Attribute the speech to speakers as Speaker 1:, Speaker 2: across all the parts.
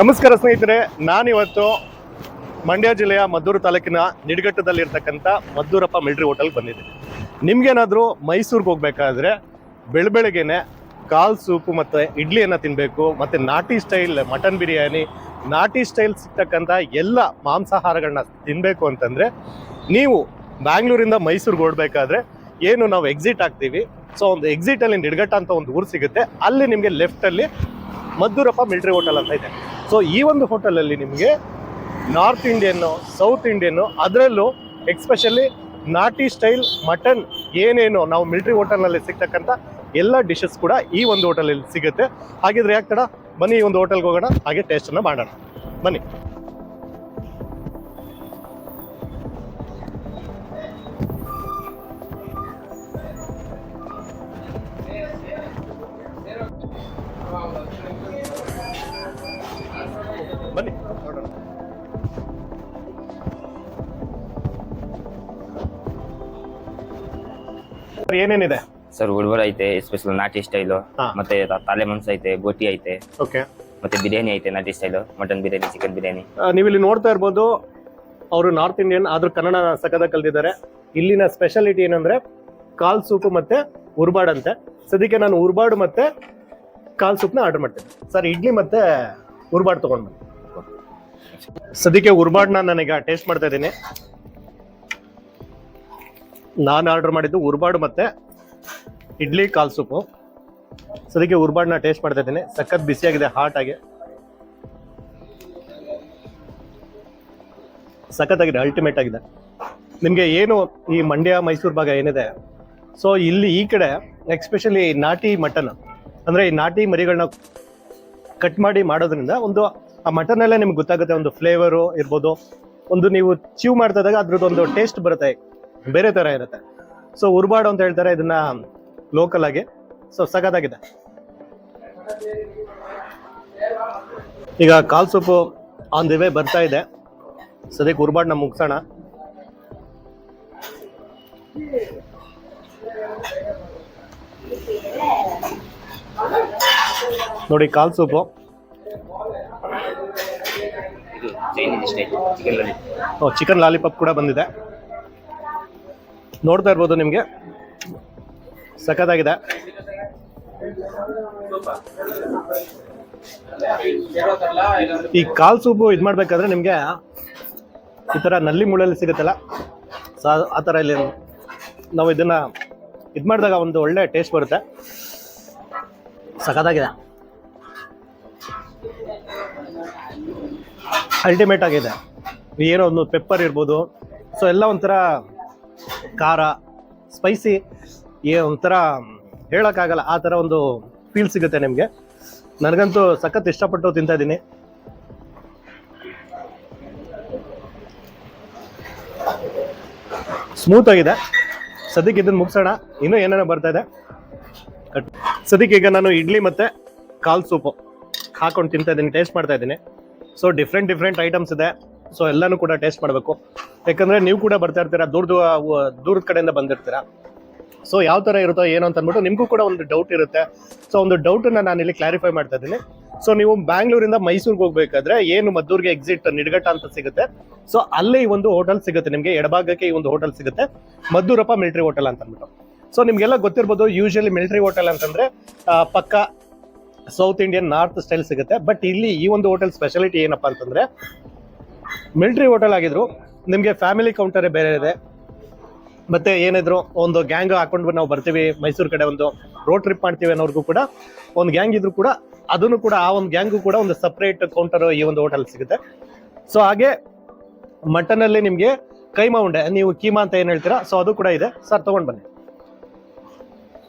Speaker 1: ನಮಸ್ಕಾರ ಸ್ನೇಹಿತರೆ, ನಾನಿವತ್ತು ಮಂಡ್ಯ ಜಿಲ್ಲೆಯ ಮದ್ದೂರು ತಾಲೂಕಿನ ನಿಡಘಟ್ಟದಲ್ಲಿರ್ತಕ್ಕಂಥ ಮದ್ದೂರಪ್ಪ ಮಿಲ್ಟ್ರಿ ಹೋಟೆಲ್ಗೆ ಬಂದಿದ್ದೀನಿ. ನಿಮ್ಗೇನಾದರೂ ಮೈಸೂರಿಗೆ ಹೋಗ್ಬೇಕಾದ್ರೆ ಬೆಳಬೆಳಗ್ಗೆನೆ ಕಾಲ್ ಸೂಪು ಮತ್ತು ಇಡ್ಲಿಯನ್ನು ತಿನ್ನಬೇಕು ಮತ್ತು ನಾಟಿ ಸ್ಟೈಲ್ ಮಟನ್ ಬಿರಿಯಾನಿ, ನಾಟಿ ಸ್ಟೈಲ್ ಸಿಗ್ತಕ್ಕಂಥ ಎಲ್ಲ ಮಾಂಸಾಹಾರಗಳನ್ನ ತಿನ್ನಬೇಕು ಅಂತಂದರೆ ನೀವು ಬ್ಯಾಂಗ್ಳೂರಿಂದ ಮೈಸೂರಿಗೆ ಓಡಬೇಕಾದ್ರೆ ಏನು ನಾವು ಎಕ್ಸಿಟ್ ಆಗ್ತೀವಿ. ಸೊ ಒಂದು ಎಕ್ಸಿಟಲ್ಲಿ ನಿಡ್ಗಟ್ಟ ಅಂತ ಒಂದು ಊರು ಸಿಗುತ್ತೆ. ಅಲ್ಲಿ ನಿಮಗೆ ಲೆಫ್ಟಲ್ಲಿ ಮದ್ದೂರಪ್ಪ ಮಿಲ್ಟ್ರಿ ಹೋಟೆಲ್ ಅಂತ ಇದೆ. ಸೊ ಈ ಒಂದು ಹೋಟೆಲಲ್ಲಿ ನಿಮಗೆ ನಾರ್ತ್ ಇಂಡಿಯನ್ನು ಸೌತ್ ಇಂಡಿಯನ್ನು ಅದರಲ್ಲೂ ಎಕ್ಸ್ಪೆಷಲಿ ನಾಟಿ ಸ್ಟೈಲ್ ಮಟನ್ ಏನೇನು ನಾವು ಮಿಲ್ಟ್ರಿ ಹೋಟೆಲ್ನಲ್ಲಿ ಸಿಗ್ತಕ್ಕಂಥ ಎಲ್ಲ ಡಿಶಸ್ ಕೂಡ ಈ ಒಂದು ಹೋಟೆಲಲ್ಲಿ ಸಿಗುತ್ತೆ. ಹಾಗಿದ್ರೆ ಯಾಕೆ ತಡ? ಬನ್ನಿ ಈ ಒಂದು ಹೋಟೆಲ್ಗೆ ಹೋಗೋಣ. ಹಾಗೆ ಟೇಸ್ಟನ್ನು ಮಾಡೋಣ. ಬನ್ನಿ. ಏನೇನಿದೆ?
Speaker 2: ಸರ್ ಉಳ್ವರ್ ಐತೆ ಸ್ಪೆಷಲ್ ನಾಟಿ ಸ್ಟೈಲು
Speaker 1: ಹಾ.
Speaker 2: ಮತ್ತೆ ತಾಲೆ ಮನ್ಸ್ ಐತೆ ಗೋಟಿ ಐತೆ
Speaker 1: ಓಕೆ.
Speaker 2: ಮತ್ತೆ ಬಿರಿಯಾನಿ ಐತೆ ನಾಟಿ style mutton biryani chicken biryani.
Speaker 1: ನೀವಿಲ್ಲಿ ಇಲ್ಲಿ ನೋಡ್ತಾ ಇರ್ಬೋದು ಅವರು ನಾರ್ತ್ ಇಂಡಿಯನ್ ಆದ್ರೂ ಕನ್ನಡ ಸಕದ ಕಲ್ತಿದ್ದಾರೆ ಇಲ್ಲಿನ ಸ್ಪೆಷಾಲಿಟಿ ಏನಂದ್ರೆ ಕಾಲ್ ಸೂಪು ಮತ್ತೆ ಉರ್ಬಾಡ್ ಅಂತೆ. ಸದ್ಯಕ್ಕೆ ನಾನು ಉರ್ಬಾಡ್ ಮತ್ತೆ ಕಾಲ್ ಸೂಪ್ನ ಆರ್ಡರ್ ಮಾಡ್ತೇನೆ. ಸರ್ ಇಡ್ಲಿ ಮತ್ತೆ ಉರ್ಬಾಡ್ ತಗೊಂಡ್ ಸದ್ಯಕ್ಕೆ ಸದ್ಯಕ್ಕೆ ಉರ್ಬಾಡ್ನ ನನಗೆ ಟೇಸ್ಟ್ ಮಾಡ್ತಾ ಇದ್ದೀನಿ. ನಾನು ಆರ್ಡರ್ ಮಾಡಿದ್ದು ಉರ್ಬಾಡು ಮತ್ತೆ ಇಡ್ಲಿ ಕಾಲ್ ಸೂಪು. ಸದ್ಯಕ್ಕೆ ಉರ್ಬಾಡನ್ನ ಟೇಸ್ಟ್ ಮಾಡ್ತಾ ಇದ್ದೀನಿ. ಸಖತ್ ಬಿಸಿಯಾಗಿದೆ ಹಾಟ್ ಆಗಿ. ಸಖತ್ತಾಗಿದೆ ಅಲ್ಟಿಮೇಟ್ ಆಗಿದೆ. ನಿಮಗೆ ಏನು ಈ ಮಂಡ್ಯ, ಮೈಸೂರು ಭಾಗ ಏನಿದೆ? ಸೊ ಇಲ್ಲಿ ಈ ಕಡೆ ಎಕ್ಸ್ಪೆಷಲಿ ನಾಟಿ ಮಟನ್, ಅಂದರೆ ಈ ನಾಟಿ ಮರಿಗಳನ್ನ ಕಟ್ ಮಾಡಿ ಮಾಡೋದ್ರಿಂದ ಒಂದು, ಆ ಮಟನ್ ಎಲ್ಲ ನಿಮ್ಗೆ ಗೊತ್ತಾಗುತ್ತೆ, ಒಂದು ಫ್ಲೇವರು ಇರ್ಬೋದು. ಒಂದು ನೀವು ಚೀವ್ ಮಾಡ್ತಾ ಇದ್ದಾಗ ಅದ್ರದ್ದು ಒಂದು ಟೇಸ್ಟ್ ಬರುತ್ತೆ. ಬೇರೆ ತರ ಇರುತ್ತೆ. ಸೊ ಉರ್ಬಾಡು ಅಂತ ಹೇಳ್ತಾರೆ ಇದನ್ನ ಲೋಕಲ್ ಆಗಿ. ಸೊ ಸಖತ್ತಾಗಿದೆ. ಈಗ ಕಾಲ್ ಸೂಪು ಆನ್ ದಿ ವೇ ಬರ್ತಾ ಇದೆ. ಸದ್ಯಕ್ಕೆ ಉರ್ಬಾಡ್ನ ಮುಗಿಸೋಣ. ನೋಡಿ ಕಾಲ್ ಸೂಪು
Speaker 2: ಚಿಕನ್
Speaker 1: ಲಾಲಿಪಾಪ್ ಕೂಡ ಬಂದಿದೆ. ನೋಡ್ತಾ ಇರ್ಬೋದು ನಿಮಗೆ. ಸಖತ್ತಾಗಿದೆ. ಈ ಕಾಲ್ ಸೂಪು ಇದು ಮಾಡಬೇಕಾದ್ರೆ ನಿಮಗೆ ಈ ಥರ ನಲ್ಲಿ ಮುಳ್ಳಲ್ಲಿ ಸಿಗುತ್ತಲ್ಲ, ಸೊ ಆ ಥರ ಇಲ್ಲಿ ನಾವು ಇದನ್ನು ಇದು ಮಾಡಿದಾಗ ಒಂದು ಒಳ್ಳೆ ಟೇಸ್ಟ್ ಬರುತ್ತೆ. ಸಖತ್ತಾಗಿದೆ. ಅಲ್ಟಿಮೇಟ್ ಆಗಿದೆ. ಏನೋ ಒಂದು ಪೆಪ್ಪರ್ ಇರ್ಬೋದು. ಸೊ ಎಲ್ಲ ಒಂಥರ ಖಾರ ಸ್ಪೈಸಿ ಏ ಒಂಥರ ಹೇಳೋಕ್ಕಾಗಲ್ಲ, ಆ ಥರ ಒಂದು ಫೀಲ್ ಸಿಗುತ್ತೆ ನಿಮಗೆ. ನನಗಂತೂ ಸಖತ್ ಇಷ್ಟಪಟ್ಟು ತಿಂತಾ ಇದ್ದೀನಿ. ಸ್ಮೂತ್ ಆಗಿದೆ. ಸದ್ಯಕ್ಕೆ ಇದನ್ನು ಮುಗಿಸೋಣ. ಇನ್ನೂ ಏನೇನೋ ಬರ್ತಾ ಇದೆ. ಸದ್ಯಕ್ಕೆ ಈಗ ನಾನು ಇಡ್ಲಿ ಮತ್ತು ಕಾಲ್ ಸೂಪು. ಹಾಕೊಂಡು ತಿಂತಾ ಇದ್ದೀನಿ ಟೇಸ್ಟ್ ಮಾಡ್ತಾ ಇದ್ದೀನಿ. ಸೊ ಡಿಫ್ರೆಂಟ್ ಡಿಫ್ರೆಂಟ್ ಐಟಮ್ಸ್ ಇದೆ. ಸೊ ಎಲ್ಲನೂ ಕೂಡ ಟೇಸ್ಟ್ ಮಾಡಬೇಕು. ಯಾಕಂದ್ರೆ ನೀವು ಕೂಡ ಬರ್ತಾ ಇರ್ತೀರಾ ದೂರದ ದೂರದ ಕಡೆಯಿಂದ ಬಂದಿರ್ತೀರಾ. ಸೊ ಯಾವ ಥರ ಇರುತ್ತೋ ಏನು ಅಂತ ಅಂದ್ಬಿಟ್ಟು ನಿಮಗೂ ಕೂಡ ಒಂದು ಡೌಟ್ ಇರುತ್ತೆ. ಸೊ ಒಂದು ಡೌಟನ್ನು ನಾನು ಇಲ್ಲಿ ಕ್ಲಾರಿಫೈ ಮಾಡ್ತಾ ಇದ್ದೀನಿ. ಸೊ ನೀವು ಬ್ಯಾಂಗ್ಳೂರಿಂದ ಮೈಸೂರಿಗೆ ಹೋಗ್ಬೇಕಾದ್ರೆ ಏನು ಮದ್ದೂರಿಗೆ ಎಕ್ಸಿಟ್ ನಿಡ್ಗಟ್ಟ ಅಂತ ಸಿಗುತ್ತೆ. ಸೊ ಅಲ್ಲೇ ಈ ಒಂದು ಹೋಟೆಲ್ ಸಿಗುತ್ತೆ. ನಿಮಗೆ ಎಡಭಾಗಕ್ಕೆ ಈ ಒಂದು ಹೋಟೆಲ್ ಸಿಗುತ್ತೆ. ಮದ್ದೂರಪ್ಪ ಮಿಲಿಟರಿ ಹೋಟೆಲ್ ಅಂತ ಅಂದ್ಬಿಟ್ಟು. ಸೊ ನಿಮಗೆಲ್ಲ ಗೊತ್ತಿರ್ಬೋದು ಯೂಶಲಿ ಮಿಲಿಟರಿ ಹೋಟೆಲ್ ಅಂತಂದ್ರೆ ಪಕ್ಕ ಸೌತ್ ಇಂಡಿಯನ್ ನಾರ್ತ್ ಸ್ಟೈಲ್ ಸಿಗುತ್ತೆ. ಬಟ್ ಇಲ್ಲಿ ಈ ಒಂದು ಹೋಟೆಲ್ ಸ್ಪೆಷಾಲಿಟಿ ಏನಪ್ಪಾ ಅಂತಂದ್ರೆ ಮಿಲಿಟರಿ ಹೋಟೆಲ್ ಆಗಿದ್ರು. ನಿಮಗೆ ಫ್ಯಾಮಿಲಿ ಕೌಂಟರೇ ಬೇರೆ ಇದೆ. ಮತ್ತೆ ಏನಿದ್ರು, ಒಂದು ಗ್ಯಾಂಗ್ ಹಾಕೊಂಡು ನಾವು ಬರ್ತೀವಿ, ಮೈಸೂರು ಕಡೆ ಒಂದು ರೋಡ್ ಟ್ರಿಪ್ ಮಾಡ್ತೀವಿ ಅನ್ನೋರ್ಗೂ ಕೂಡ, ಒಂದು ಗ್ಯಾಂಗ್ ಇದ್ರು ಕೂಡ, ಅದನ್ನು ಕೂಡ ಆ ಒಂದು ಗ್ಯಾಂಗು ಕೂಡ ಒಂದು ಸಪ್ರೇಟ್ ಕೌಂಟರ್ ಈ ಒಂದು ಹೋಟೆಲ್ ಸಿಗುತ್ತೆ. ಸೊ ಹಾಗೆ ಮಟನ್ ಅಲ್ಲಿ ನಿಮಗೆ ಕೈಮಾ ಉಂಡೆ, ನೀವು ಕೀಮಾ ಅಂತ ಏನ್ ಹೇಳ್ತೀರಾ ಸೊ ಅದು ಕೂಡ ಇದೆ. ಸರ್ ತಗೊಂಡ್ ಬನ್ನಿ.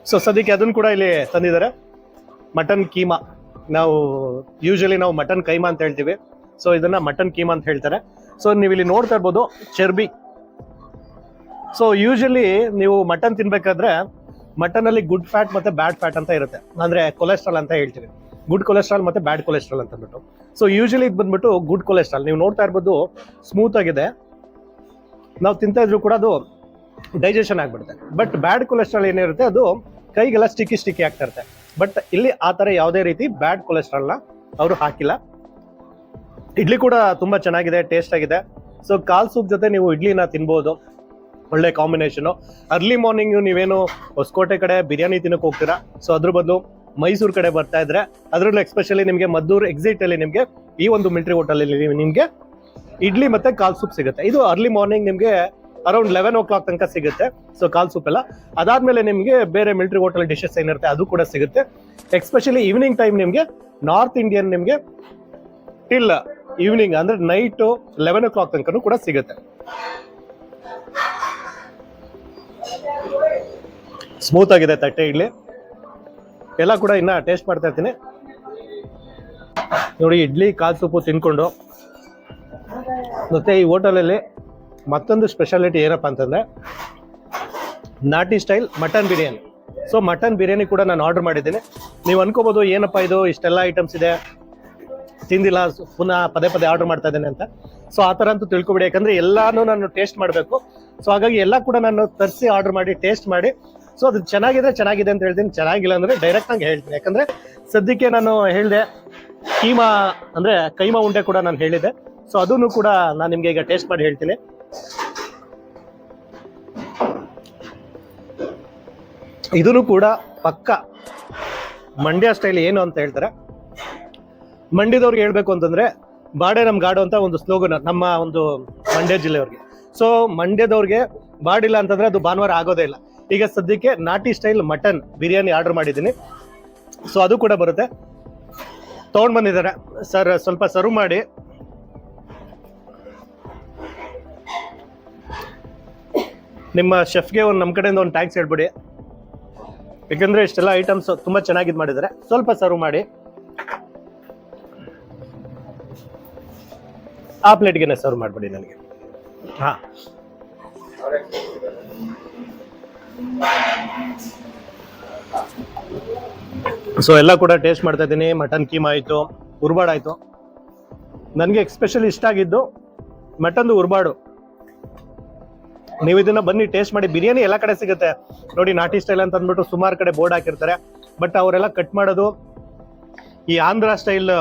Speaker 1: ಸೊ ಸದ್ಯಕ್ಕೆ ಅದನ್ನು ಕೂಡ ಇಲ್ಲಿ ತಂದಿದ್ದಾರೆ. ಮಟನ್ ಕೀಮಾ. ನಾವು ಯೂಶಲಿ ನಾವು ಮಟನ್ ಕೈಮಾ ಅಂತ ಹೇಳ್ತೀವಿ. ಸೊ ಇದನ್ನ ಮಟನ್ ಕೀಮಾ ಅಂತ ಹೇಳ್ತಾರೆ. ಸೊ ನೀವು ಇಲ್ಲಿ ನೋಡ್ತಾ ಇರ್ಬೋದು, ಚರ್ಬಿ. ಸೊ ಯೂಶಲಿ ನೀವು ಮಟನ್ ತಿನ್ಬೇಕಾದ್ರೆ ಮಟನ್ ಅಲ್ಲಿ ಗುಡ್ ಫ್ಯಾಟ್ ಮತ್ತೆ ಬ್ಯಾಡ್ ಫ್ಯಾಟ್ ಅಂತ ಇರುತ್ತೆ. ಅಂದ್ರೆ ಕೊಲೆಸ್ಟ್ರಾಲ್ ಅಂತ ಹೇಳ್ತೀವಿ. ಗುಡ್ ಕೊಲೆಸ್ಟ್ರಾಲ್ ಮತ್ತೆ ಬ್ಯಾಡ್ ಕೊಲೆಸ್ಟ್ರಾಲ್ ಅಂತ ಅಂದ್ಬಿಟ್ಟು. ಸೊ ಯೂಶಲಿ ಇದು ಬಂದ್ಬಿಟ್ಟು ಗುಡ್ ಕೊಲೆಸ್ಟ್ರಾಲ್ ನೀವು ನೋಡ್ತಾ ಇರ್ಬೋದು ಸ್ಮೂತ್ ಆಗಿದೆ. ನಾವು ತಿಂತಾ ಇದ್ರು ಕೂಡ ಅದು ಡೈಜೆಷನ್ ಆಗ್ಬಿಡುತ್ತೆ. ಬಟ್ ಬ್ಯಾಡ್ ಕೊಲೆಸ್ಟ್ರಾಲ್ ಏನಿರುತ್ತೆ ಅದು ಕೈಗೆಲ್ಲ ಸ್ಟಿಕ್ಕಿ ಸ್ಟಿಕ್ಕಿ ಆಗ್ತಾ ಇರುತ್ತೆ. ಬಟ್ ಇಲ್ಲಿ ಆ ಥರ ಯಾವುದೇ ರೀತಿ ಬ್ಯಾಡ್ ಕೊಲೆಸ್ಟ್ರಾಲ್ನ ಅವರು ಹಾಕಿಲ್ಲ. ಇಡ್ಲಿ ಕೂಡ ತುಂಬಾ ಚೆನ್ನಾಗಿದೆ ಟೇಸ್ಟ್ ಆಗಿದೆ. ಸೊ ಕಾಲ್ ಸೂಪ್ ಜೊತೆ ನೀವು ಇಡ್ಲಿನ ತಿನ್ಬೋದು. ಒಳ್ಳೆ ಕಾಂಬಿನೇಷನು ಅರ್ಲಿ ಮಾರ್ನಿಂಗ್ ನೀವೇನು ಹೊಸಕೋಟೆ ಕಡೆ ಬಿರಿಯಾನಿ ತಿನ್ನಕ್ಕೆ ಹೋಗ್ತೀರಾ? ಸೊ ಅದ್ರ ಬದಲು ಮೈಸೂರು ಕಡೆ ಬರ್ತಾ ಇದ್ರೆ, ಅದರಲ್ಲೂ ಎಕ್ಸ್ಪೆಷಲಿ ನಿಮಗೆ ಮದ್ದೂರು ಎಕ್ಸಿಟ್ ಅಲ್ಲಿ ನಿಮಗೆ ಈ ಒಂದು ಮಿಲ್ಟ್ರಿ ಹೋಟೆಲಲ್ಲಿ ನಿಮಗೆ ಇಡ್ಲಿ ಮತ್ತೆ ಕಾಲ್ ಸೂಪ್ ಸಿಗುತ್ತೆ. ಇದು ಅರ್ಲಿ ಮಾರ್ನಿಂಗ್ ನಿಮಗೆ ಅರೌಂಡ್ ಲೆವೆನ್ ಓ ಕ್ಲಾಕ್ ತನಕ ಸಿಗುತ್ತೆ. ಸೊ ಕಾಲ್ ಸೂಪ್ ಎಲ್ಲ. ಅದಾದ್ಮೇಲೆ ನಿಮಗೆ ಬೇರೆ ಮಿಲ್ಟ್ರಿ ಹೋಟೆಲ್ ಡಿಶಸ್ ಏನಿರುತ್ತೆ, ಅದು ಕೂಡ ಸಿಗುತ್ತೆ. ಎಕ್ಸ್ಪೆಷಲಿ ಈವ್ನಿಂಗ್ ಟೈಮ್ ನಿಮಗೆ ನಾರ್ತ್ ಇಂಡಿಯನ್ ನಿಮಗೆ ಟಿಲ್ ಈವ್ನಿಂಗ್ ಅಂದ್ರೆ ನೈಟ್ ಲೆವೆನ್ ಓ ಕ್ಲಾಕ್ ತನಕ ಕೂಡ ಸಿಗುತ್ತೆ. ಸ್ಮೂತ್ ಆಗಿದೆ ತಟ್ಟೆ ಇಡ್ಲಿ. ಎಲ್ಲ ಕೂಡ ಇನ್ನ ಟೇಸ್ಟ್ ಮಾಡ್ತಾ ಇರ್ತೀನಿ. ನೋಡಿ, ಇಡ್ಲಿ, ಕಾಲ್ ಸೂಪು ತಿನ್ಕೊಂಡು. ಮತ್ತೆ ಈ ಹೋಟೆಲಲ್ಲಿ ಮತ್ತೊಂದು ಸ್ಪೆಷಾಲಿಟಿ ಏನಪ್ಪ ಅಂತಂದ್ರೆ ನಾಟಿ style mutton biryani so mutton biryani ಕೂಡ ನಾನು ಆರ್ಡರ್ ಮಾಡಿದ್ದೀನಿ. ನೀವು ಅನ್ಕೋಬಹುದು ಏನಪ್ಪ ಇದು, ಇಷ್ಟೆಲ್ಲ ಐಟಮ್ಸ್ ಇದೆ? ತಿಂದಿಲ್ಲ, ಪುನಃ ಪದೇ ಪದೇ ಆರ್ಡರ್ ಮಾಡ್ತಾ ಇದ್ದೇನೆ ಅಂತ. ಸೊ ಆ ಥರ ಅಂತೂ ತಿಳ್ಕೊಬಿಡಿ. ಯಾಕಂದರೆ ಎಲ್ಲಾನು ನಾನು ಟೇಸ್ಟ್ ಮಾಡಬೇಕು. ಸೊ ಹಾಗಾಗಿ ಎಲ್ಲ ಕೂಡ ನಾನು ತರಿಸಿ ಆರ್ಡರ್ ಮಾಡಿ ಟೇಸ್ಟ್ ಮಾಡಿ. ಸೊ ಅದು ಚೆನ್ನಾಗಿದೆ ಚೆನ್ನಾಗಿದೆ ಅಂತ ಹೇಳ್ತೀನಿ. ಚೆನ್ನಾಗಿಲ್ಲ ಅಂದರೆ ಡೈರೆಕ್ಟ್ ಆಗಿ ಹೇಳ್ತೀನಿ. ಯಾಕಂದರೆ ಸದ್ಯಕ್ಕೆ ನಾನು ಹೇಳಿದೆ, ಕೀಮಾ ಅಂದರೆ ಕೈಮಾ ಉಂಡೆ ಕೂಡ ನಾನು ಹೇಳಿದೆ ಸೊ ಅದನ್ನು ಕೂಡ ನಾನು ನಿಮಗೆ ಈಗ ಟೇಸ್ಟ್ ಮಾಡಿ ಹೇಳ್ತೀನಿ. ಇದನ್ನು ಕೂಡ ಪಕ್ಕ ಮಂಡ್ಯ ಸ್ಟೈಲ್ ಏನು ಅಂತ ಹೇಳ್ತಾರೆ. ಮಂಡ್ಯದವ್ರಿಗೆ ಹೇಳ್ಬೇಕು ಅಂತಂದ್ರೆ, ಬಾಡೆ ನಮ್ ಗಾಡು ಅಂತ ಒಂದು ಸ್ಲೋಗನ್, ನಮ್ಮ ಒಂದು ಮಂಡ್ಯ ಜಿಲ್ಲೆಯವ್ರಿಗೆ. ಸೊ ಮಂಡ್ಯದವ್ರಿಗೆ ಬಾಡಿಲ್ಲ ಅಂತಂದ್ರೆ ಅದು ಭಾನುವಾರ ಆಗೋದೇ ಇಲ್ಲ. ಈಗ ಸದ್ಯಕ್ಕೆ ನಾಟಿ ಸ್ಟೈಲ್ ಮಟನ್ ಬಿರಿಯಾನಿ ಆರ್ಡರ್ ಮಾಡಿದ್ದೀನಿ. ಸೊ ಅದು ಕೂಡ ಬರುತ್ತೆ. ತಗೊಂಡ್ ಬಂದಿದ್ದಾರೆ. ಸರ್ ಸ್ವಲ್ಪ ಸರ್ವ್ ಮಾಡಿ. ನಿಮ್ಮ ಶೆಫ್ಗೆ ಒಂದು ನಮ್ಮ ಕಡೆಯಿಂದ ಒಂದು ಟ್ಯಾಕ್ಸ್ ಹೇಳ್ಬಿಡಿ. ಯಾಕಂದ್ರೆ ಇಷ್ಟೆಲ್ಲ ಐಟಮ್ಸ್ ತುಂಬಾ ಚೆನ್ನಾಗಿ ಇದು ಮಾಡಿದ್ದಾರೆ. ಸ್ವಲ್ಪ ಸರ್ವ್ ಮಾಡಿ. ಆ ಪ್ಲೇಟ್ಗೆ ಸರ್ವ್ ಮಾಡ್ಬಿಡಿ ನನಗೆ. ಹಾ. ಸೊ ಎಲ್ಲ ಕೂಡ ಟೇಸ್ಟ್ ಮಾಡ್ತಾ ಇದ್ದೀನಿ. ಮಟನ್ ಕೀಮ್ ಆಯಿತು ಉರ್ಬಾಡ್ ಆಯಿತು. ನನಗೆ ಎಕ್ಸ್ಪೆಷಲಿ ಇಷ್ಟ ಆಗಿದ್ದು ಮಟನ್ದು ಉರ್ಬಾಡು ನೀವು ಇದನ್ನ ಬನ್ನಿ ಟೇಸ್ಟ್ ಮಾಡಿ. ಬಿರಿಯಾನಿ ಎಲ್ಲ ಕಡೆ ಸಿಗುತ್ತೆ. ನೋಡಿ, ನಾಟಿ ಸ್ಟೈಲ್ ಅಂತ ಅಂದ್ಬಿಟ್ಟು ಸುಮಾರು ಕಡೆ ಬೋರ್ಡ್ ಹಾಕಿರ್ತಾರೆ. ಬಟ್ ಅವರೆಲ್ಲ ಕಟ್ ಮಾಡೋದು ಈ ಆಂಧ್ರ ಸ್ಟೈಲ್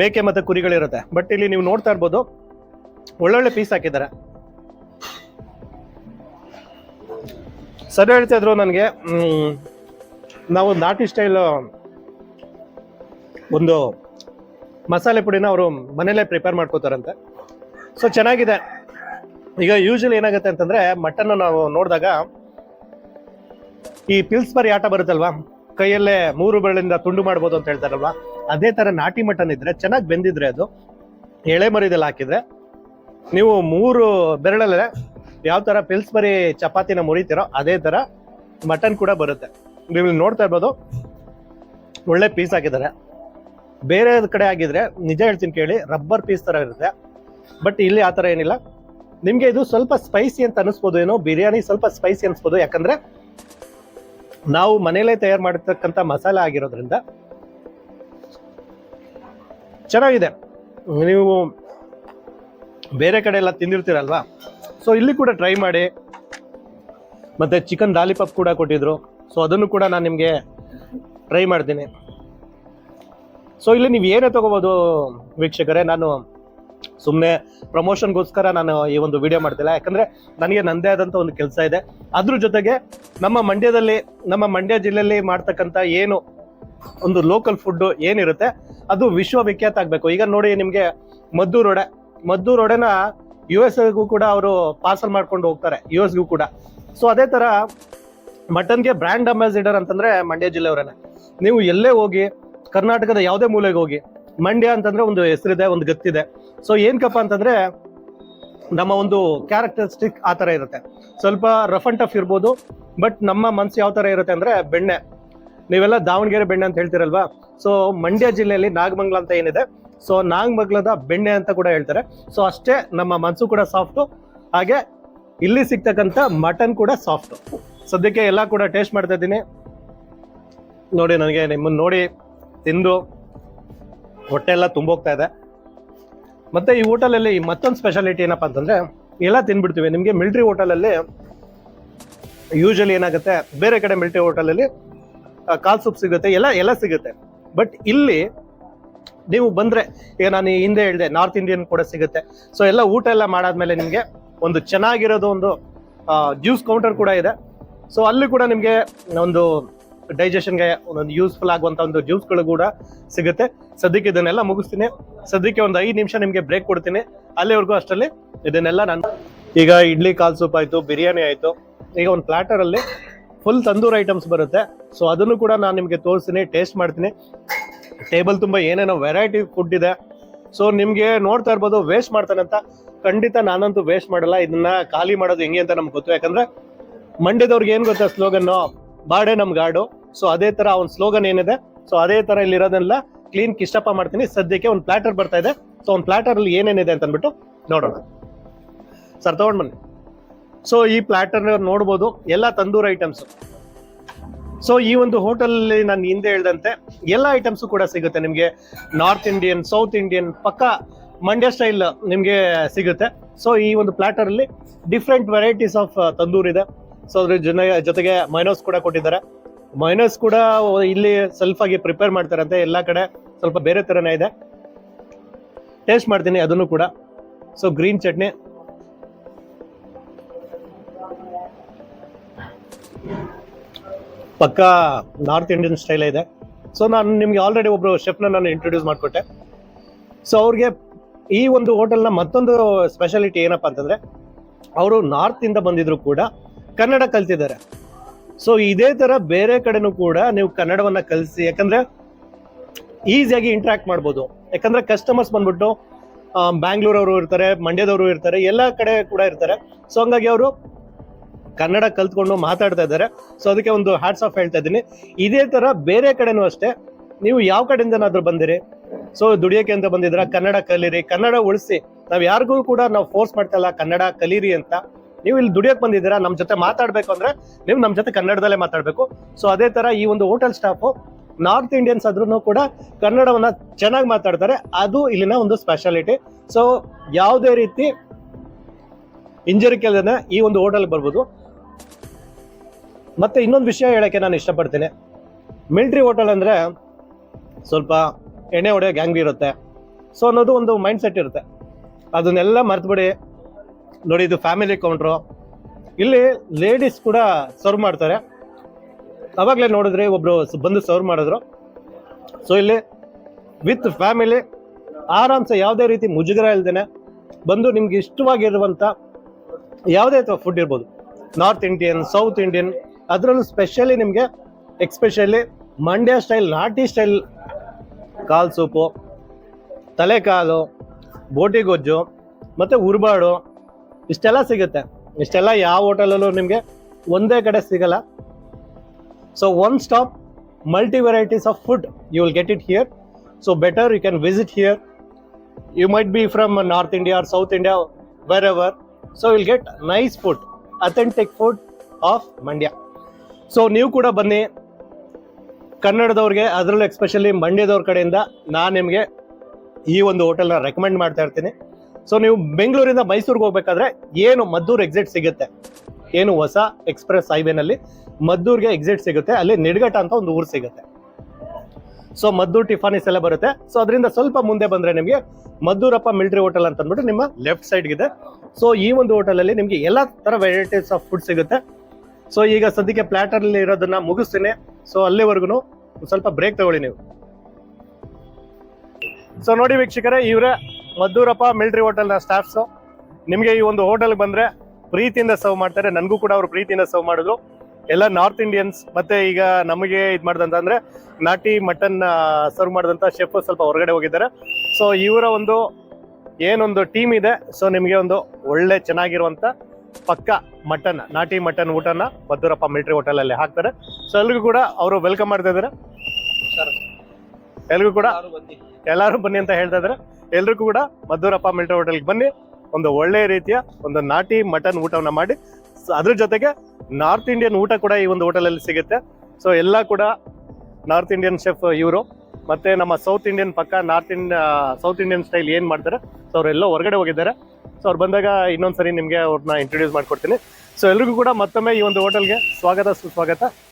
Speaker 1: ಮೇಕೆ ಮತ್ತೆ ಕುರಿಗಳಿರುತ್ತೆ. ಬಟ್ ಇಲ್ಲಿ ನೀವು ನೋಡ್ತಾ ಇರ್ಬೋದು, ಒಳ್ಳೊಳ್ಳೆ ಪೀಸ್ ಹಾಕಿದ್ದಾರೆ. ಸರ್ ಹೇಳ್ತಾ ಇದ್ರು ನನಗೆ ನಾವು ನಾಟಿ ಸ್ಟೈಲ್ ಒಂದು ಮಸಾಲೆ ಪುಡಿನ ಅವರು ಮನೆಯಲ್ಲೇ ಪ್ರಿಪೇರ್ ಮಾಡ್ಕೋತಾರಂತೆ. ಸೊ ಚೆನ್ನಾಗಿದೆ. ಈಗ ಯೂಶಲಿ ಏನಾಗುತ್ತೆ ಅಂತಂದ್ರೆ ಮಟನ್ ನಾವು ನೋಡಿದಾಗ ಈ ಪಿಲ್ಸ್ ಪಿಲ್ಸ್ಬರಿ ಆಟ ಬರುತ್ತಲ್ವಾ? ಕೈಯಲ್ಲೇ ಮೂರು ಬೆರಳಿಂದ ತುಂಡು ಮಾಡ್ಬೋದು ಅಂತ ಹೇಳ್ತಾರಲ್ವಾ? ಅದೇ ತರ ನಾಟಿ ಮಟನ್ ಇದ್ರೆ ಚೆನ್ನಾಗಿ ಬೆಂದಿದ್ರೆ ಅದು. ಎಳೆ ಮರಿದೆಲ್ಲ ಹಾಕಿದ್ರೆ ನೀವು ಮೂರು ಬೆರಳಲ್ಲೇ ಯಾವ ತರ ಪಿಲ್ಸ್ಬರಿ ಚಪಾತಿನ ಮುರಿತೀರೋ ಅದೇ ತರ ಮಟನ್ ಕೂಡ ಬರುತ್ತೆ. ನೀವು ನೋಡ್ತಾ ಇರ್ಬೋದು. ಒಳ್ಳೆ ಪೀಸ್ ಹಾಕಿದ್ದಾರೆ. ಬೇರೆ ಕಡೆ ಆಗಿದ್ರೆ ನಿಜ ಹೇಳ್ತೀನಿ ಕೇಳಿ ರಬ್ಬರ್ ಪೀಸ್ ತರ ಇರುತ್ತೆ. ಬಟ್ ಇಲ್ಲಿ ಆ ಥರ ಏನಿಲ್ಲ. ನಿಮಗೆ ಇದು ಸ್ವಲ್ಪ ಸ್ಪೈಸಿ ಅಂತ ಅನಿಸ್ಬೋದು. ಏನೋ ಬಿರಿಯಾನಿ ಸ್ವಲ್ಪ ಸ್ಪೈಸಿ ಅನಿಸ್ಬೋದು. ಯಾಕಂದ್ರೆ ನಾವು ಮನೆಯಲ್ಲೇ ತಯಾರು ಮಾಡಿರ್ತಕ್ಕಂಥ ಮಸಾಲೆ ಆಗಿರೋದ್ರಿಂದ ಚೆನ್ನಾಗಿದೆ. ನೀವು ಬೇರೆ ಕಡೆ ಎಲ್ಲ ತಿಂದಿರ್ತೀರಲ್ವಾ? ಸೊ ಇಲ್ಲಿ ಕೂಡ ಟ್ರೈ ಮಾಡಿ. ಮತ್ತೆ ಚಿಕನ್ ಲಾಲಿಪಾಪ್ ಕೂಡ ಕೊಟ್ಟಿದ್ರು. ಸೊ ಅದನ್ನು ಕೂಡ ನಾನು ನಿಮಗೆ ಟ್ರೈ ಮಾಡ್ತೀನಿ. ಸೊ ಇಲ್ಲಿ ನೀವು ಏನೇ ತಗೋಬೋದು ವೀಕ್ಷಕರೇ, ನಾನು ಸುಮ್ಮನೆ ಪ್ರಮೋಷನ್ಗೋಸ್ಕರ ನಾನು ಈ ಒಂದು ವಿಡಿಯೋ ಮಾಡ್ತಿಲ್ಲ. ಯಾಕಂದ್ರೆ ನನಗೆ ನನ್ನದೇ ಆದಂಥ ಒಂದು ಕೆಲಸ ಇದೆ. ಅದ್ರ ಜೊತೆಗೆ ನಮ್ಮ ಮಂಡ್ಯದಲ್ಲಿ, ನಮ್ಮ ಮಂಡ್ಯ ಜಿಲ್ಲೆಯಲ್ಲಿ ಮಾಡ್ತಕ್ಕಂಥ ಏನು ಒಂದು ಲೋಕಲ್ ಫುಡ್ಡು ಏನಿರುತ್ತೆ, ಅದು ವಿಶ್ವವಿಖ್ಯಾತ ಆಗಬೇಕು. ಈಗ ನೋಡಿ ನಿಮಗೆ ಮದ್ದೂರು ವಡೆ. ಮದ್ದೂರು ವಡೆನ ಯು ಎಸ್ ಗೂ ಕೂಡ ಅವರು ಪಾರ್ಸಲ್ ಮಾಡ್ಕೊಂಡು ಹೋಗ್ತಾರೆ ಯು ಎಸ್ಗೂ ಕೂಡ. ಸೊ ಅದೇ ಥರ ಮಟನ್ಗೆ ಬ್ರ್ಯಾಂಡ್ ಅಂಬಾಸಿಡರ್ ಅಂತಂದರೆ ಮಂಡ್ಯ ಜಿಲ್ಲೆಯವರೇನೆ. ನೀವು ಎಲ್ಲೇ ಹೋಗಿ, ಕರ್ನಾಟಕದ ಯಾವುದೇ ಮೂಲೆಗೆ ಹೋಗಿ ಮಂಡ್ಯ ಅಂತಂದ್ರೆ ಒಂದು ಹೆಸರಿದೆ, ಒಂದು ಗತ್ತಿದೆ. ಸೊ ಏನ್ಕಪ್ಪ ಅಂತಂದ್ರೆ, ನಮ್ಮ ಒಂದು ಕ್ಯಾರೆಕ್ಟರಿಸ್ಟಿಕ್ ಆ ತರ ಇರುತ್ತೆ. ಸ್ವಲ್ಪ ರಫ್ ಅಂಡ್ ಟಫ್ ಇರ್ಬೋದು ಬಟ್ ನಮ್ಮ ಮನ್ಸು ಯಾವ ತರ ಇರುತ್ತೆ ಅಂದ್ರೆ ಬೆಣ್ಣೆ. ನೀವೆಲ್ಲ ದಾವಣಗೆರೆ ಬೆಣ್ಣೆ ಅಂತ ಹೇಳ್ತಿರಲ್ವಾ? ಸೊ ಮಂಡ್ಯ ಜಿಲ್ಲೆಯಲ್ಲಿ ನಾಗಮಂಗ್ಲ ಅಂತ ಏನಿದೆ ಸೊ ನಾಗಮಂಗ್ಲದ ಬೆಣ್ಣೆ ಅಂತ ಕೂಡ ಹೇಳ್ತಾರೆ. ಸೊ ಅಷ್ಟೇ ನಮ್ಮ ಮನ್ಸು ಕೂಡ ಸಾಫ್ಟು ಹಾಗೆ ಇಲ್ಲಿ ಸಿಗ್ತಕ್ಕಂಥ ಮಟನ್ ಕೂಡ ಸಾಫ್ಟ್ ಸದ್ಯಕ್ಕೆ ಎಲ್ಲ ಕೂಡ ಟೇಸ್ಟ್ ಮಾಡ್ತಾ ಇದ್ದೀನಿ. ನೋಡಿ, ನನಗೆ ನಿಮ್ಮನ್ನು ನೋಡಿ, ತಿಂದು ಹೊಟ್ಟೆ ಎಲ್ಲ ತುಂಬೋಗ್ತಾ ಇದೆ. ಮತ್ತು ಈ ಹೋಟೆಲಲ್ಲಿ ಮತ್ತೊಂದು ಸ್ಪೆಷಾಲಿಟಿ ಏನಪ್ಪ ಅಂತಂದರೆ, ಎಲ್ಲ ತಿನ್ಬಿಡ್ತೀವಿ. ನಿಮಗೆ ಮಿಲ್ಟ್ರಿ ಹೋಟೆಲಲ್ಲಿ ಯೂಶಲಿ ಏನಾಗುತ್ತೆ, ಬೇರೆ ಕಡೆ ಮಿಲ್ಟ್ರಿ ಹೋಟೆಲಲ್ಲಿ ಕಾಲ್ ಸೂಪ್ ಸಿಗುತ್ತೆ, ಎಲ್ಲ ಎಲ್ಲ ಸಿಗುತ್ತೆ. ಬಟ್ ಇಲ್ಲಿ ನೀವು ಬಂದರೆ, ಈಗ ನಾನು ಹಿಂದೆ ಹೇಳಿದೆ ನಾರ್ತ್ ಇಂಡಿಯನ್ ಕೂಡ ಸಿಗುತ್ತೆ. ಸೊ ಎಲ್ಲ ಊಟ ಎಲ್ಲ ಮಾಡಾದ್ಮೇಲೆ ನಿಮಗೆ ಒಂದು ಚೆನ್ನಾಗಿರೋದು ಒಂದು ಜ್ಯೂಸ್ ಕೌಂಟರ್ ಕೂಡ ಇದೆ. ಸೊ ಅಲ್ಲಿ ಕೂಡ ನಿಮಗೆ ಒಂದು ಡೈಜೆಷನ್ಗೆ ಒಂದೊಂದು ಯೂಸ್ಫುಲ್ ಆಗುವಂಥ ಒಂದು ಜ್ಯೂಸ್ಗಳು ಕೂಡ ಸಿಗುತ್ತೆ. ಸದ್ಯಕ್ಕೆ ಇದನ್ನೆಲ್ಲ ಮುಗಿಸ್ತೀನಿ. ಸದ್ಯಕ್ಕೆ ಒಂದು ಐದು ನಿಮಿಷ ನಿಮಗೆ ಬ್ರೇಕ್ ಕೊಡ್ತೀನಿ. ಅಲ್ಲಿವರೆಗೂ ಅಷ್ಟರಲ್ಲಿ ಇದನ್ನೆಲ್ಲ ನಾನು ಈಗ ಇಡ್ಲಿ, ಕಾಲ್ ಸೂಪ್ ಆಯ್ತು, ಬಿರಿಯಾನಿ ಆಯ್ತು. ಈಗ ಒಂದು ಪ್ಲಾಟರ್ ಅಲ್ಲಿ ಫುಲ್ ತಂದೂರ್ ಐಟಮ್ಸ್ ಬರುತ್ತೆ. ಸೊ ಅದನ್ನು ಕೂಡ ನಾನು ನಿಮಗೆ ತೋರಿಸ್ತೀನಿ ಟೇಸ್ಟ್ ಮಾಡ್ತೀನಿ. ಟೇಬಲ್ ತುಂಬ ಏನೇನೋ ವೆರೈಟಿ ಫುಡ್ ಇದೆ. ಸೊ ನಿಮಗೆ ನೋಡ್ತಾ ಇರ್ಬೋದು ವೇಸ್ಟ್ ಮಾಡ್ತಾನೆ ಅಂತ. ಖಂಡಿತ ನಾನಂತೂ ವೇಸ್ಟ್ ಮಾಡಲ್ಲ. ಇದನ್ನ ಖಾಲಿ ಮಾಡೋದು ಹೆಂಗೆ ಅಂತ ನಮ್ಗೆ ಗೊತ್ತು. ಯಾಕಂದ್ರೆ ಮಂಡ್ಯದವ್ರಿಗೆ ಏನು ಗೊತ್ತಾ ಸ್ಲೋಗನ್ ಬಾಡೆ ನಮ್ ಗಾಡು. ಸೊ ಅದೇ ತರ ಒಂದು ಸ್ಲೋಗನ್ ಏನಿದೆ. ಸೊ ಅದೇ ತರ ಇಲ್ಲಿರೋದನ್ನೆಲ್ಲ ಕ್ಲೀನ್ ಕಿಷ್ಟಪ್ಪ ಮಾಡ್ತೀನಿ. ಸದ್ಯಕ್ಕೆ ಒಂದು ಪ್ಲಾಟರ್ ಬರ್ತಾ ಇದೆ. ಸೊ ಒಂದು ಪ್ಲಾಟರ್ ಅಲ್ಲಿ ಏನೇನಿದೆ ಅಂತ ಅಂದ್ಬಿಟ್ಟು ನೋಡೋಣ. ಸರ್ ತಗೊಂಡ್ ಬನ್ನಿ. ಸೊ ಈ ಪ್ಲಾಟರ್ ನೋಡ್ಬೋದು. ಎಲ್ಲ ತಂದೂರ್ ಐಟಮ್ಸ್ ಸೊ ಈ ಒಂದು ಹೋಟೆಲ್ ನಾನು ಹಿಂದೆ ಹೇಳ್ದಂತೆ, ಎಲ್ಲ ಐಟಮ್ಸ್ ಕೂಡ ಸಿಗುತ್ತೆ ನಿಮಗೆ. ನಾರ್ತ್ ಇಂಡಿಯನ್ ಸೌತ್ ಇಂಡಿಯನ್ ಪಕ್ಕ ಮಂಡ್ಯ ಸ್ಟೈಲ್ ನಿಮಗೆ ಸಿಗುತ್ತೆ. ಸೊ ಈ ಒಂದು ಪ್ಲಾಟರ್ ಅಲ್ಲಿ ಡಿಫ್ರೆಂಟ್ ವೆರೈಟೀಸ್ ಆಫ್ ತಂದೂರ್ ಇದೆ ಸೊ ಅದ್ರ ಜೊತೆ ಜೊತೆಗೆ ಮೈನೋಸ್ ಕೂಡ ಕೊಟ್ಟಿದ್ದಾರೆ. ಮೈನೋಸ್ ಕೂಡ ಇಲ್ಲಿ ಸ್ವಲ್ಪ ಆಗಿ ಪ್ರಿಪೇರ್ ಮಾಡ್ತಾರಂತೆ, ಎಲ್ಲ ಕಡೆ ಸ್ವಲ್ಪ ಬೇರೆ ತರನೇ ಇದೆ. ಟೇಸ್ಟ್ ಮಾಡ್ತೀನಿ ಅದನ್ನು ಕೂಡ. So green chutney. ಪಕ್ಕ ನಾರ್ತ್ ಇಂಡಿಯನ್ ಸ್ಟೈಲ್ ಇದೆ. ಸೊ ನಾನು ನಿಮ್ಗೆ ಆಲ್ರೆಡಿ ಒಬ್ರು ಶೆಫ್ನ ನಾನು ಇಂಟ್ರೊಡ್ಯೂಸ್ ಮಾಡಿಕೊಟ್ಟೆ. ಸೊ ಅವ್ರಿಗೆ ಈ ಒಂದು ಹೋಟೆಲ್ನ ಮತ್ತೊಂದು ಸ್ಪೆಷಾಲಿಟಿ ಏನಪ್ಪಾ ಅಂತಂದ್ರೆ, ಅವರು ನಾರ್ತ್ ಇಂದ ಬಂದಿದ್ರು ಕೂಡ ಕನ್ನಡ ಕಲ್ತಿದ್ದಾರೆ. ಸೊ ಇದೇ ತರ ಬೇರೆ ಕಡೆನೂ ಕೂಡ ನೀವು ಕನ್ನಡವನ್ನ ಕಲಿಸಿ, ಯಾಕಂದ್ರೆ ಈಸಿಯಾಗಿ ಇಂಟ್ರಾಕ್ಟ್ ಮಾಡ್ಬೋದು. ಯಾಕಂದ್ರೆ ಕಸ್ಟಮರ್ಸ್ ಬಂದ್ಬಿಟ್ಟು ಬ್ಯಾಂಗ್ಳೂರವರು ಇರ್ತಾರೆ ಮಂಡ್ಯದವರು ಇರ್ತಾರೆ, ಎಲ್ಲ ಕಡೆ ಕೂಡ ಇರ್ತಾರೆ. ಸೊ ಹಂಗಾಗಿ ಅವರು ಕನ್ನಡ ಕಲ್ತ್ಕೊಂಡು ಮಾತಾಡ್ತಾ ಇದ್ದಾರೆ. ಸೊ ಅದಕ್ಕೆ ಒಂದು ಹ್ಯಾಟ್ಸ್ ಆಫ್ ಹೇಳ್ತಾ ಇದ್ದೀನಿ. ಇದೇ ತರ ಬೇರೆ ಕಡೆನೂ ಅಷ್ಟೇ, ನೀವು ಯಾವ ಕಡೆಯಿಂದನಾದ್ರೂ ಬಂದಿರಿ. ಸೊ ದುಡಿಯೋಕೆ ಅಂತ ಬಂದಿದ್ರ ಕನ್ನಡ ಕಲೀರಿ, ಕನ್ನಡ ಉಳಿಸಿ. ನಾವು ಯಾರಿಗೂ ಕೂಡ ನಾವು ಫೋರ್ಸ್ ಮಾಡ್ತಾ ಇಲ್ಲ, ಕನ್ನಡ ಕಲೀರಿ ಅಂತ. ನೀವು ಇಲ್ಲಿ ದುಡಿಯೋಕೆ ಬಂದಿದ್ದೀರಾ? ನಮ್ಮ ಜೊತೆ ಮಾತಾಡಬೇಕು ಅಂದ್ರೆ ನೀವು ನಮ್ಮ ಜೊತೆ ಕನ್ನಡದಲ್ಲೇ ಮಾತಾಡಬೇಕು. ಸೊ ಅದೇ ತರ ಈ ಒಂದು ಹೋಟೆಲ್ ಸ್ಟಾಫ್ ನಾರ್ತ್ ಇಂಡಿಯನ್ಸ್ ಆದ್ರೂ ಕೂಡ ಕನ್ನಡವನ್ನ ಚೆನ್ನಾಗಿ ಮಾತಾಡ್ತಾರೆ. ಅದು ಇಲ್ಲಿನ ಒಂದು ಸ್ಪೆಷಾಲಿಟಿ ಸೊ ಯಾವುದೇ ರೀತಿ ಇಂಜರಿ ಕೆಲದನ್ನ ಈ ಒಂದು ಹೋಟೆಲ್ ಬರ್ಬೋದು. ಮತ್ತೆ ಇನ್ನೊಂದು ವಿಷಯ ಹೇಳಕ್ಕೆ ನಾನು ಇಷ್ಟಪಡ್ತೀನಿ. ಮಿಲ್ಟ್ರಿ ಹೋಟೆಲ್ ಅಂದ್ರೆ ಸ್ವಲ್ಪ ಎಣ್ಣೆ ಹೊಡೆಯೋ ಗ್ಯಾಂಗ್ ಇರುತ್ತೆ. ಸೊ ಅನ್ನೋದು ಒಂದು ಮೈಂಡ್ ಸೆಟ್ ಇರುತ್ತೆ. ಅದನ್ನೆಲ್ಲ ಮರ್ತ್ಬಿಡಿ. ನೋಡಿ, ಇದು ಫ್ಯಾಮಿಲಿ ಕೌಂಟ್ರು ಇಲ್ಲಿ ಲೇಡೀಸ್ ಕೂಡ ಸರ್ವ್ ಮಾಡ್ತಾರೆ. ಅವಾಗಲೇ ನೋಡಿದ್ರೆ ಒಬ್ರು ಬಂದು ಸರ್ವ್ ಮಾಡಿದ್ರು. ಸೊ ಇಲ್ಲಿ ವಿತ್ ಫ್ಯಾಮಿಲಿ ಆರಾಮ್ಸೆ ಯಾವುದೇ ರೀತಿ ಮುಜುಗರ ಇಲ್ದೇನೆ ಬಂದು ನಿಮ್ಗೆ ಇಷ್ಟವಾಗಿರುವಂಥ ಯಾವುದೇ ಫುಡ್ ಇರ್ಬೋದು. ನಾರ್ತ್ ಇಂಡಿಯನ್ ಸೌತ್ ಇಂಡಿಯನ್ ಅದರಲ್ಲೂ ಸ್ಪೆಷಲಿ ನಿಮಗೆ ಎಕ್ಸ್ಪೆಷಲಿ ಮಂಡ್ಯ ಸ್ಟೈಲ್ ನಾಟಿ ಸ್ಟೈಲ್ ಕಾಲು ಸೂಪು, ತಲೆಕಾಲು ಬೋಟಿ ಗೊಜ್ಜು ಮತ್ತು ಉರ್ಬಾಡು ಇಷ್ಟೆಲ್ಲ ಸಿಗುತ್ತೆ. ಇಷ್ಟೆಲ್ಲ ಯಾವ ಹೋಟೆಲಲ್ಲೂ ನಿಮಗೆ ಒಂದೇ ಕಡೆ ಸಿಗಲ್ಲ. So one stop multi varieties of food you will get it here so better you can visit here you might be from north India or south India wherever so will get nice food authentic food of Mandya so ನೀವು ಕೂಡ ಬನ್ನಿ. ಕನ್ನಡದವ್ರಿಗೆ, ಅದರಲ್ಲೂ especially ಮಂಡ್ಯದವ್ರ ಕಡೆಯಿಂದ ನಾನು ನಿಮಗೆ ಈ ಒಂದು ಹೋಟೆಲ್ನ ರೆಕಮೆಂಡ್ ಮಾಡ್ತಾ ಇರ್ತೀನಿ. ಸೊ ನೀವು ಬೆಂಗಳೂರಿಂದ ಮೈಸೂರಿಗೆ ಹೋಗ್ಬೇಕಾದ್ರೆ ಏನು ಮದ್ದೂರು ಎಕ್ಸಿಟ್ ಸಿಗುತ್ತೆ? ಏನು ಹೊಸ ಎಕ್ಸ್ಪ್ರೆಸ್ ಹೈವೇನಲ್ಲಿ ಮದ್ದೂರ್ಗೆ ಎಕ್ಸಿಟ್ ಸಿಗುತ್ತೆ, ಅಲ್ಲಿ ನಿಡ್ಗಟ್ಟ ಅಂತ ಒಂದು ಊರು ಸಿಗುತ್ತೆ. ಸೊ ಮದ್ದೂರ್ ಟಿಫಾನಿಸ್ ಎಲ್ಲ ಬರುತ್ತೆ. ಸೊ ಅದರಿಂದ ಸ್ವಲ್ಪ ಮುಂದೆ ಬಂದ್ರೆ ನಿಮಗೆ ಮದ್ದೂರಪ್ಪ ಮಿಲಿಟರಿ ಹೋಟೆಲ್ ಅಂತ ಅಂದ್ಬಿಟ್ಟು ನಿಮ್ಮ ಲೆಫ್ಟ್ ಸೈಡ್ ಇದೆ ಸೊ ಈ ಒಂದು ಹೋಟೆಲ್ ಅಲ್ಲಿ ಎಲ್ಲ ಎಲ್ಲಾ ತರ ವೆರೈಟೀಸ್ ಆಫ್ ಫುಡ್ ಸಿಗುತ್ತೆ. ಸೊ ಈಗ ಸದ್ಯಕ್ಕೆ ಪ್ಲಾಟರ್ ಅಲ್ಲಿ ಇರೋದನ್ನ ಮುಗಿಸ್ತೀನಿ. ಸೊ ಅಲ್ಲಿವರೆಗೂ ಸ್ವಲ್ಪ ಬ್ರೇಕ್ ತಗೊಳ್ಳಿ ನೀವು. ಸೊ ನೋಡಿ ವೀಕ್ಷಕರೇ, ಇವರೇ ಮದ್ದೂರಪ್ಪ ಮಿಲಿಟರಿ ಹೋಟೆಲ್ನ ಸ್ಟಾಫ್ಸ್ ನಿಮಗೆ ಈ ಒಂದು ಹೋಟೆಲ್ ಬಂದ್ರೆ ಪ್ರೀತಿಯಿಂದ ಸರ್ವ್ ಮಾಡ್ತಾರೆ. ನನಗೂ ಕೂಡ ಅವರು ಪ್ರೀತಿಯಿಂದ ಸರ್ವ್ ಮಾಡಿದ್ರು. ಎಲ್ಲ ನಾರ್ತ್ ಇಂಡಿಯನ್ಸ್ ಮತ್ತೆ ಈಗ ನಮಗೆ ಇದು ಮಾಡ್ದಂತ ಅಂದ್ರೆ ನಾಟಿ ಮಟನ್ ಸರ್ವ್ ಮಾಡಿದಂಥ ಶೆಫ್ ಸ್ವಲ್ಪ ಹೊರಗಡೆ ಹೋಗಿದ್ದಾರೆ. ಸೊ ಇವರ ಒಂದು ಏನೊಂದು ಟೀಮ್ ಇದೆ. ಸೊ ನಿಮಗೆ ಒಂದು ಒಳ್ಳೆ ಚೆನ್ನಾಗಿರುವಂಥ ಪಕ್ಕ ಮಟನ್ ನಾಟಿ ಮಟನ್ ಊಟನ ಮದ್ದೂರಪ್ಪ ಮಿಲ್ಟ್ರಿ ಹೋಟೆಲ್ ಅಲ್ಲಿ ಹಾಕ್ತಾರೆ. ಸೊ ಎಲ್ರಿಗೂ ಕೂಡ ಅವರು ವೆಲ್ಕಮ್ ಮಾಡ್ತಾ ಇದ್ದಾರೆ. ಎಲ್ರಿಗೂ ಕೂಡ ಎಲ್ಲರೂ ಬನ್ನಿ. ಅಂತ ಹೇಳ್ತಾ ಇದ್ದಾರೆ. ಎಲ್ರಿಗೂ ಕೂಡ ಮದ್ದೂರಪ್ಪ ಮಿಲಿಟರಿ ಹೋಟೆಲ್ಗೆ ಬನ್ನಿ. ಒಂದು ಒಳ್ಳೆ ರೀತಿಯ ಒಂದು ನಾಟಿ ಮಟನ್ ಊಟವನ್ನ ಮಾಡಿ. ಅದ್ರ ಜೊತೆಗೆ ನಾರ್ತ್ ಇಂಡಿಯನ್ ಊಟ ಕೂಡ ಈ ಒಂದು ಹೋಟೆಲಲ್ಲಿ ಸಿಗುತ್ತೆ. ಸೊ ಎಲ್ಲ ಕೂಡ ನಾರ್ತ್ ಇಂಡಿಯನ್ ಶೆಫ್ ಇವರು. ಮತ್ತೆ ನಮ್ಮ ಸೌತ್ ಇಂಡಿಯನ್ ಪಕ್ಕ ನಾರ್ತ್ ಇಂಡ್ ಸೌತ್ ಇಂಡಿಯನ್ ಸ್ಟೈಲ್ ಏನು ಮಾಡ್ತಾರೆ ಸೊ ಅವರೆಲ್ಲ ಹೊರಗಡೆ ಹೋಗಿದ್ದಾರೆ. ಸೊ ಅವ್ರು ಬಂದಾಗ ಇನ್ನೊಂದು ಸರಿ ನಿಮಗೆ ಅವ್ರನ್ನ ಇಂಟ್ರೊಡ್ಯೂಸ್ ಮಾಡಿಕೊಡ್ತೀನಿ. ಸೊ ಎಲ್ರಿಗೂ ಕೂಡ ಮತ್ತೊಮ್ಮೆ ಈ ಒಂದು ಹೋಟೆಲ್ಗೆ ಸ್ವಾಗತ ಸುಸ್ವಾಗತ.